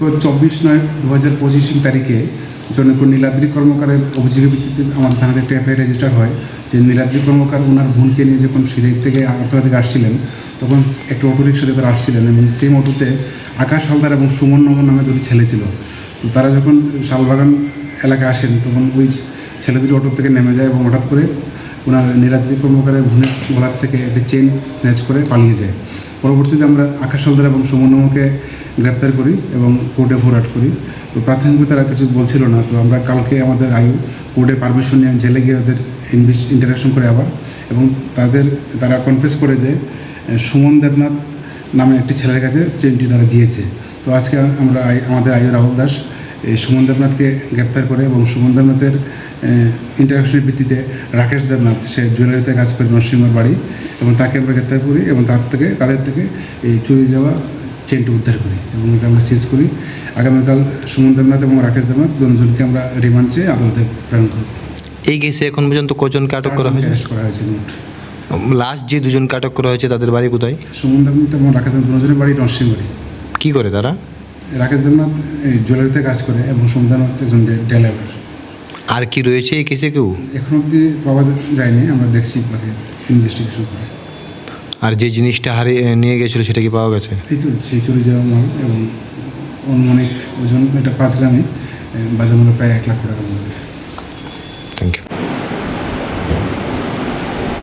গত চব্বিশ নয় দু হাজার পঁচিশ তারিখে জনক নীলাদ্রি কর্মকারের অভিযোগের ভিত্তিতে আমাদের থানাতে একটা এফআইআর রেজিস্টার হয় যে নীলাদ্রি কর্মকার ওনার বোনকে নিয়ে যখন সিলেট থেকে আগরতলা থেকে আসছিলেন, তখন একটা অটো রিক্সাতে তারা আসছিলেন এবং সেম অটোতে আকাশ হালদার এবং সুমন নগর নামে দুটি ছেলে ছিল। তো তারা যখন শালবাগান এলাকায় আসেন, তখন ওই ছেলে দুটি অটো থেকে নেমে যায় এবং হঠাৎ করে ওনার নীলাদ্রি কর্মকারের বোনের গলার থেকে একটি চেন স্ন্যাচ করে পালিয়ে যায়। পরবর্তীতে আমরা আকাশ হালদার এবং সুমন সুমনমকে গ্রেপ্তার করি এবং কোর্টে ভোরাট করি। তো প্রাথমিকভাবে তারা কিছু বলছিল না। তো আমরা কালকে আমাদের আয়ু কোর্টে পারমিশন নিয়ে জেলে গিয়ে ওদের ইন্টারাকশন করে আবার এবং তাদের তারা কনফেস করে যে সুমন দেবনাথ নামে একটি ছেলের কাছে চেনটি তারা গিয়েছে তো আজকে আমরা আমাদের আয়ু রাহুল দাস এই সুমন দেবনাথকে গ্রেপ্তার করে এবং সুমন দেবনাথের ইন্টারাকশনের ভিত্তিতে রাকেশ দেবনাথ, সে জুয়েলারিতে কাজ করে নরসিংহর বাড়ি এবং তাকে আমরা গ্রেপ্তার করি এবং তার থেকে তাদের থেকে এই চুরি যাওয়া চেনটি উদ্ধার করি এবং এটা আমরা সিজ করি। আগামীকাল সুমন দেবনাথ এবং রাকেশ দেবনাথ দুজনকে আমরা রিমান্ড চেয়ে আদালতে প্রেরণ করি। এই কেসে এখন পর্যন্ত কজনকে আটক করা হয়েছে? অ্যারেস্ট করা হয়েছে মোট। লাস্ট যে দুজনকে আটক করা হয়েছে তাদের বাড়ি কোথায়? সুমন দেবনাথ এবং রাকেশ দেবনাথ দুজনের বাড়ি নরসিংহবাড়ি কি করে তারা? রাকেশ দেবনাথ জুয়েলারিতে কাজ করে এবং সুমন দেবনাথ একজন ডেলাইভার আর কি রয়েছে এই কেসে কেউ? এখন অবধি পাওয়া যায়নি আমরা দেখছি ইনভেস্টিগেশন করে। আর যে জিনিসটা হারিয়ে নিয়ে গেছিল সেটা কি পাওয়া গেছে? এই তো সেই চুরি যাওয়া মাল এবং অনেক ওজন এটা পাঁচ গ্রামে বাজার মূল্য প্রায় এক লাখ টাকা থ্যাংক ইউ